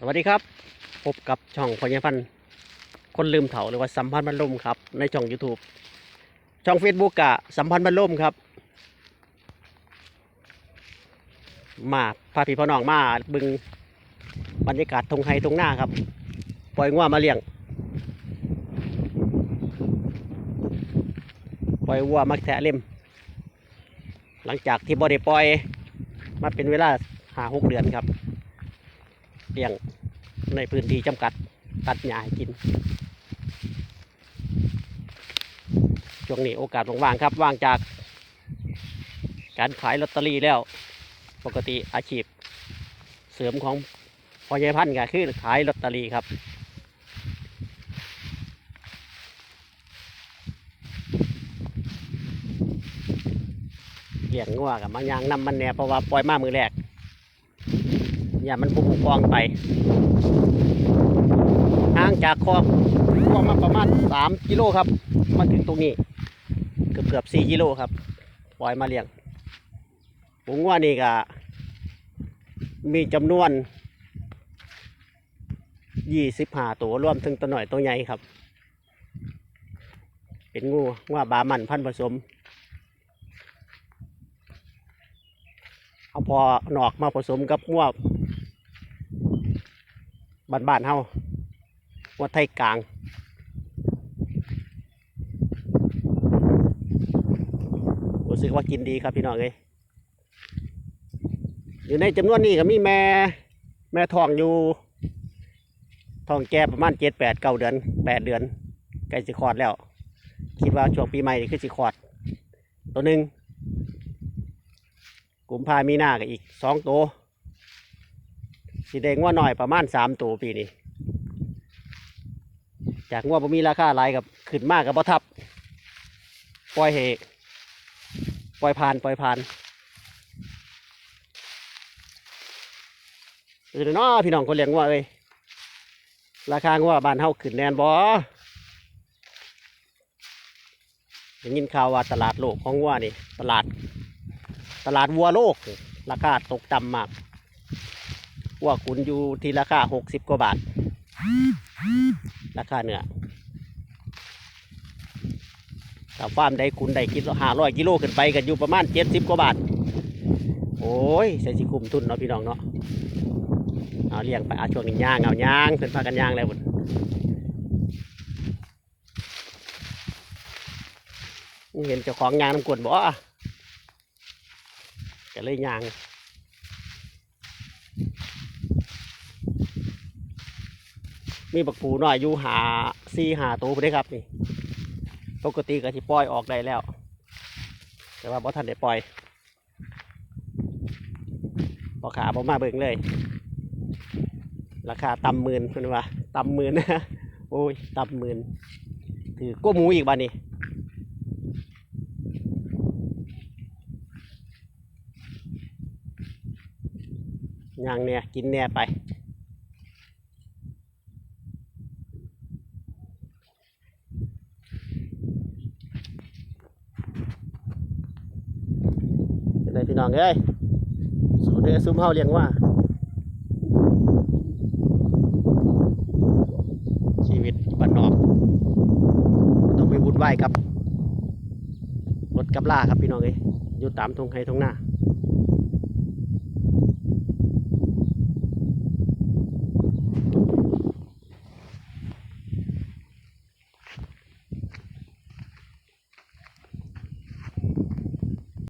สวัสดีครับ พบกับช่องพญพันธ์คนลืมเถาหรือว่าสัมพันธ์บรรลมครับ ในช่อง YouTube ช่อง Facebook กะสัมพันธ์บรรลมครับ มาพาพี่พ่อน้องมาบึงบรรยากาศทงไฮทงหน้าครับ ปล่อยงัวมาเลี้ยง ปล่อยวัวมาแทะเล่ม หลังจากที่บ่ได้ปล่อย มาเป็นเวลาหาหกเดือนครับ เลี้ยงในพื้นที่จำกัดตัดหญ้าให้กิน ช่วงนี้โอกาสว่างๆครับ ว่างจากการขายลอตเตอรี่แล้ว ปกติอาชีพเสริมของพอใหญ่พันธ์ก็คือขายลอตเตอรี่ครับเลี้ยงงัวกับมายางนำมันเนี่ยเพราะว่าปล่อยมามือแรก อย่ามันปุบปองไปห่างจากคอกคอกมาประมาณสามกิโลครับ มาถึงตรงนี้ เกือบเกือบสี่กิโลครับ ปล่อยมาเลี้ยงผมว่านี่ก็มีจำนวนยี่สิบห้าตัวรวมถึงตัวหน่อยตัวใหญ่ครับ เป็นงูว่าบามันพันผสม เอาพอหนอกมาผสมกับงัว บ้านบ้านๆเฮาวัดไทยกลาง รู้สึกว่ากินดีครับพี่น้องเอ้ยอยู่ในจำนวนนี้ก็มีแม่ แม่ทองอยู่ทองแก่ประมาณเจ็ดแปดเก้าเดือนแปดเดือนใกล้สิคลอดแล้ว คิดว่าช่วงปีใหม่นี่คือสิคลอด ตัวหนึ่งกุมภามีหน้ากับอีกสองตัว สีแดงว่าหน่อยประมาณสามตัวปีนี้ จากว่าบ่มีราคาหลายกับขึ้นมากกับบ่ทับ ปล่อยเหกปล่อยผ่าน ปล่อยผ่านเออเนาะพี่น้องคนเลี้ยงว่าเอ้ยราคาว่าบ้านเฮาขึ้นแน่นบ่ได้ยินข่าวว่าตลาดโลกของวัวนี่ ตลาด ตลาดวัวโลก ราคาตกต่ำมาก ว่าคุณอยู่ที่ราคาหกสิบกว่าบาท ราคาเนื้อถ้าฟาร์มใดคุณได้กิโลห้าร้อยกิโลขึ้นไปกันอยู่ประมาณเจ็ดสิบกว่าบาท โอ้ยใส่สิคุ้มทุนเนาะพี่น้องเนาะเอาเลี้ยงไปอาช่วงนี้ย่างเอาย่างเป็นพากันย่างแล้วบุญเห็นเจ้าของย่างน้ำกวนบ่ก็เลยย่าง มีบักปูน้อยอยู่หาซีหาตัวไปได้ครับนี่ ปกติก็สิปล่อยออกได้แล้ว แต่ว่าบ่ทันได้ปล่อยพอขาบ่มาเบิ่งเลย ราคาต่ำหมื่นเพิ่นว่าต่ำหมื่นนะโอ้ยต่ำหมื่นถือก้มหมูอีกบ้านนี้ย่างเนี่ยกินเนี่ยไป เป็นพี่น้องเอ้ยสูเดซุ้มเฮาเลี้ยงว่า ชีวิตบ้านนอกต้องไปวุ่นวายกับ รถกับล่าครับพี่น้องเอ้ยอยู่ตามทงไฮทงหน้า